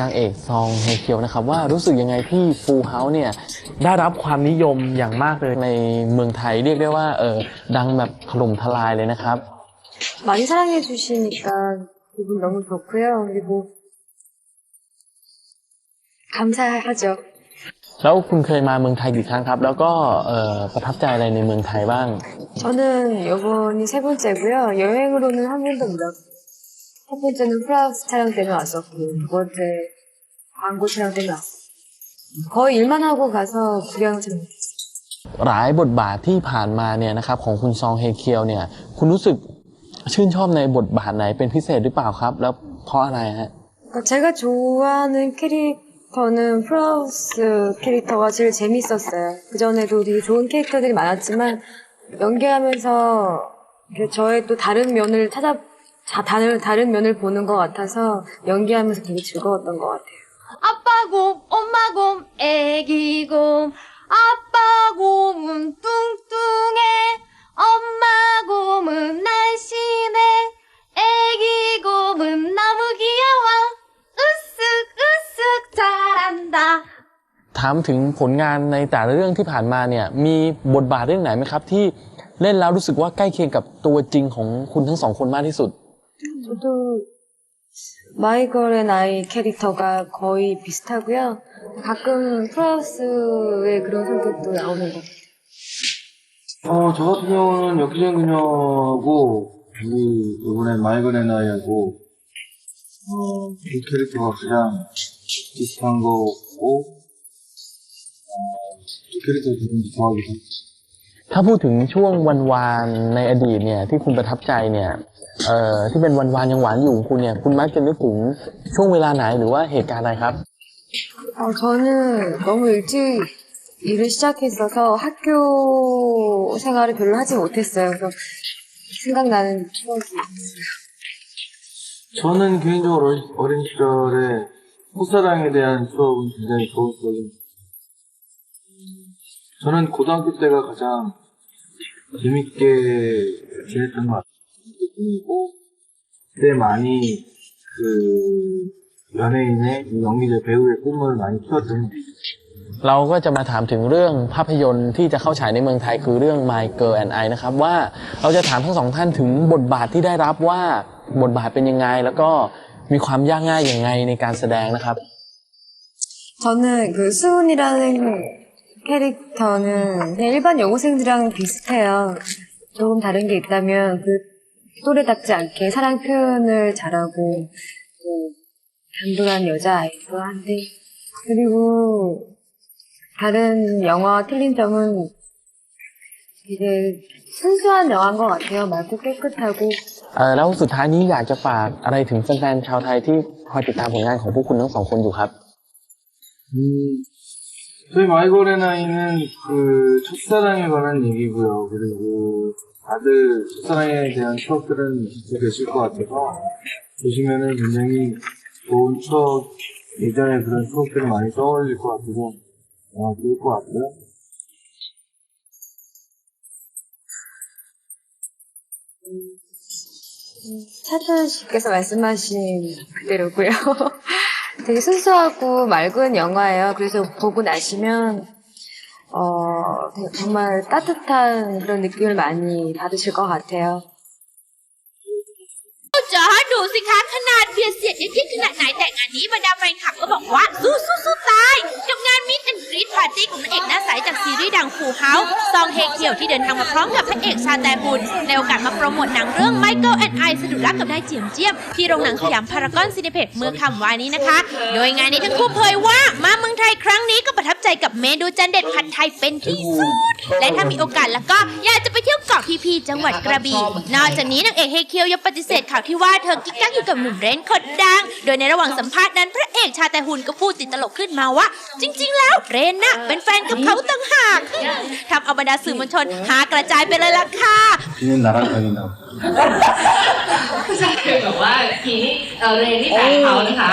นางเอกซองเฮเคียวนะครับ ว่ารู้สึกยังไงที่ฟูเฮาส์เนี่ยได้รับความนิยมอย่างมากเลยในเมืองไทยเรียกได้ว่าเออดังแบบถล่มทลายเลยนะครับ 많이 사랑해 주시니까 기분 너무 좋고요. 그리고 감사하죠. แล้วคุณเคยมาเมืองไทยกี่ครั้งครับ แล้วก็เออประทับใจอะไรในเมืองไทยบ้าง 저는 이번이 세 번째고요. 여행으로는 한 번도 못 왔고 첫 번째는 프라우스 촬영 때문에 왔었고 두 번째 광고 촬영 때문에 왔어요. 거의 일만 하고 가서 구경 좀 หลายบทบาทที่ผ่านมาเนี่ยนะครับของคุณซองเฮเคียวเนี่ย คุณรู้สึกชื่นชอบในบทบาทไหนเป็นพิเศษหรือเปล่าครับ แล้วเพราะอะไรฮะ 그러니까 제가 좋아하는 캐릭터는 프라우스 캐릭터가 제일 재밌었어요. 그전에도 되게 좋은 캐릭터들이 많았지만 연기하면서 이렇게 저의 또 다른 면을 찾아 자, 다른, 다른 면을 보는 것 같아서 연기하면서 되게 즐거웠던 것 같아요. 아빠 곰, 엄마 곰, 애기 곰. 아빠 곰은 뚱뚱해. 엄마 곰은 날씬해. 애기 곰은 너무 귀여워. 으쓱, 으쓱 잘한다. ถามถึงผลงานในแต่ละเรื่องที่ผ่านมาเนี่ยมีบทบาทเรื่องไหนไหมครับ ที่เล่นแล้วรู้สึกว่าใกล้เคียงกับตัวจริงของคุณทั้งสองคนมากที่สุด 저도 마이걸 앤 아이 캐릭터가 거의 비슷하고요. 가끔 프라우스의 그런 성격도 나오는 것 같아요. 어, 저 같은 경우는 역기전 그녀하고, 우리, 이번에 마이그레 나이하고, 어, 이 캐릭터가 가장 비슷한 거고, 어, 이 캐릭터 누군지 좋아하기도 합니다. ถ้าพูดถึงช่วงวันวานในอดีตเนี่ยที่คุณประทับใจเนี่ย เอ่อที่เป็นวันวานยังหวานอยู่ของคุณเนี่ยคุณมักจะนึกถึงช่วงเวลาไหนหรือว่าเหตุการณ์อะไรครับ 어, 저는 너무 일찍 일을 시작했어서 학교 생활을 별로 하지 못했어요. 그래서 생각나는 추억이 있어요. 저는 개인적으로 어린, 어린 시절에 첫사랑에 대한 추억은 굉장히 좋은 추억입니다. 저는 고등학교 때가 가장 재밌게 지냈던 것 같아요. 그리고 그때 많이 그 연예인의 이 연기자 배우의 꿈을 많이 키웠던 것 같아요. เราก็จะมาถามถึงเรื่องภาพยนตร์ที่จะเข้าฉายในเมืองไทยคือเรื่อง My Girl and I นะครับว่าเราจะถามทั้งสองท่านถึงบทบาทที่ได้รับว่าบทบาทเป็นยังไง แล้วก็มีความยากง่ายยังไงในการแสดงนะครับ 저는 그 수은이라는 캐릭터는 그냥 일반 여고생들이랑 비슷해요. 조금 다른 게 있다면 그 또래답지 않게 사랑 표현을 잘하고 또 단돌한 여자아이기도 한데 그리고 다른 영화와 틀린 점은 되게 순수한 영화인 것 같아요. 맑고 깨끗하고 เออแล้วสุดท้ายนี้อยากจะฝากอะไรถึงแฟนๆชาวไทยที่คอยติดตามผลงานของพวกคุณทั้งสองคนอยู่ครับ 음, 저희 마이골의 나이는 그 첫사랑에 관한 얘기고요. 그리고 다들 첫사랑에 대한 추억들은 갖고 계실 것 같아서 보시면은 굉장히 좋은 추억, 예전의 그런 추억들을 많이 떠올릴 것 같아서 어, 좋을 것 같고요. 차준 씨께서 말씀하신 그대로고요. 되게 순수하고 맑은 영화예요. 그래서 보고 나시면 어, 되게 정말 따뜻한 그런 느낌을 많이 받으실 것 같아요. จ๋าดูสิคะขนาดเบียดเสียดยังคิดขนาดไหนแต่งานนี้บรรดาแฟนคลับก็บอกว่าสู้สู้สู้ตายกับงานมิ t แอนกรีดปาร์ตี้ของนางเอกหน้าใสจากซีรีส์ดังฟูเฮาส์ซองเฮเคียวที่เดินทางมาพร้อมกับพระเอกชาแตบุญในโอกาสมาโปรโมทหนังเรื่อง Michael and I สะดุดรักกับนายเจียมเจียม ที่โรงหนังสยามพารากอนซีนิเพ็กเมื่อคำวานนี้นะคะ โดยงานนี้ทั้งคู่เผยว่ามาเมืองไทยครั้งนี้ก็ประทับ ใจกับเมนูจานเด็ดผัดไทยเป็นที่สุด และถ้ามีโอกาสแล้วก็อยากจะไปเที่ยวเกาะพีพีจังหวัดกระบี่ นอกจากนี้นางเอกเฮเคียวยังปฏิเสธข่าวที่ว่าเธอกิ๊กกักอยู่กับหนุ่มเรนคนดัง โดยในระหว่างสัมภาษณ์นั้นพระเอกชาแต่หุนก็พูดติดตลกขึ้นมาว่า จริง ๆ แล้วเรนน่ะเป็นแฟนกับเขาต่างหากทำเอาบรรดาสื่อมวลชนหากระจายไปเลยล่ะค่ะ 비는 나랑 다닌다고. คือแบบว่าทีนี่เออเรนนี่แฟนเขานะคะ